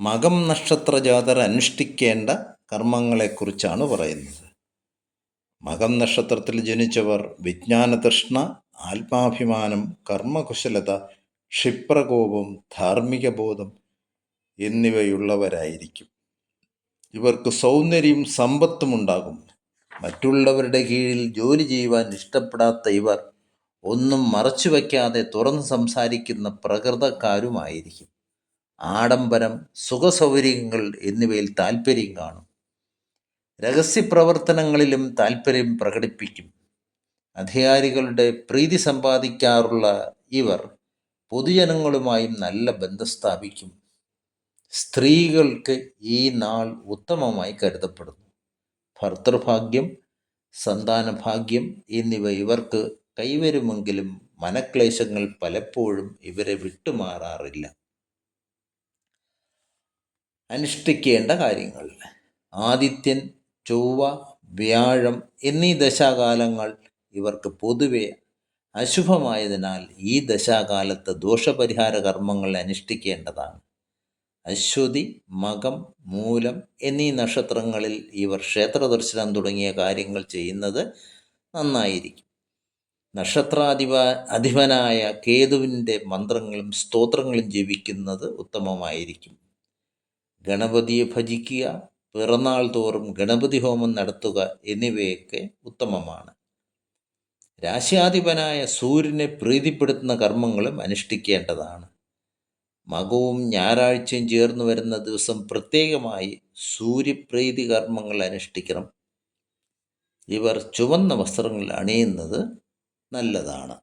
മകം നക്ഷത്ര ജാതർ അനുഷ്ഠിക്കേണ്ട കർമ്മങ്ങളെക്കുറിച്ചാണ് പറയുന്നത്. മകം നക്ഷത്രത്തിൽ ജനിച്ചവർ വിജ്ഞാനതൃഷ്ണ ആത്മാഭിമാനം കർമ്മകുശലത ക്ഷിപ്രകോപം ധാർമ്മിക ബോധം എന്നിവയുള്ളവരായിരിക്കും. ഇവർക്ക് സൗന്ദര്യം സമ്പത്തും ഉണ്ടാകും. മറ്റുള്ളവരുടെ കീഴിൽ ജോലി ചെയ്യുവാൻ ഇഷ്ടപ്പെടാത്ത ഇവർ ഒന്നും മറച്ചു വയ്ക്കാതെ തുറന്ന് സംസാരിക്കുന്ന പ്രകൃതക്കാരുമായിരിക്കും. ആഡംബരം സുഖസൗകര്യങ്ങൾ എന്നിവയിൽ താല്പര്യം കാണും. രഹസ്യപ്രവർത്തനങ്ങളിലും താല്പര്യം പ്രകടിപ്പിക്കും. അധികാരികളുടെ പ്രീതി സമ്പാദിക്കാറുള്ള ഇവർ പൊതുജനങ്ങളുമായും നല്ല ബന്ധം സ്ഥാപിക്കും. സ്ത്രീകൾക്ക് ഈ നാൾ ഉത്തമമായി കരുതപ്പെടുന്നു. ഭർത്തൃഭാഗ്യം സന്താനഭാഗ്യം എന്നിവ ഇവർക്ക് കൈവരുമെങ്കിലും മനക്ലേശങ്ങൾ പലപ്പോഴും ഇവരെ വിട്ടുമാറാറില്ല. അനുഷ്ഠിക്കേണ്ട കാര്യങ്ങൾ. ആദിത്യൻ ചൊവ്വ വ്യാഴം എന്നീ ദശാകാലങ്ങൾ ഇവർക്ക് പൊതുവെ അശുഭമായതിനാൽ ഈ ദശാകാലത്ത് ദോഷപരിഹാര കർമ്മങ്ങൾ അനുഷ്ഠിക്കേണ്ടതാണ്. അശ്വതി മകം മൂലം എന്നീ നക്ഷത്രങ്ങളിൽ ഇവർ ക്ഷേത്ര ദർശനം തുടങ്ങിയ കാര്യങ്ങൾ ചെയ്യുന്നത് നന്നായിരിക്കും. നക്ഷത്രാധിപ അധിപനായ കേതുവിന്റെ മന്ത്രങ്ങളും സ്തോത്രങ്ങളും ജപിക്കുന്നത് ഉത്തമമായിരിക്കും. ഗണപതിയെ ഭജിക്കുക പിറന്നാൾ തോറും ഗണപതി ഹോമം നടത്തുക എന്നിവയൊക്കെ ഉത്തമമാണ്. രാശ്യാധിപനായ സൂര്യനെ പ്രീതിപ്പെടുത്തുന്ന കർമ്മങ്ങളും അനുഷ്ഠിക്കേണ്ടതാണ്. മകവും ഞായറാഴ്ചയും ചേർന്ന് വരുന്ന ദിവസം പ്രത്യേകമായി സൂര്യപ്രീതി കർമ്മങ്ങൾ അനുഷ്ഠിക്കണം. ഇവർ ചുവന്ന വസ്ത്രങ്ങൾ അണിയുന്നത് നല്ലതാണ്.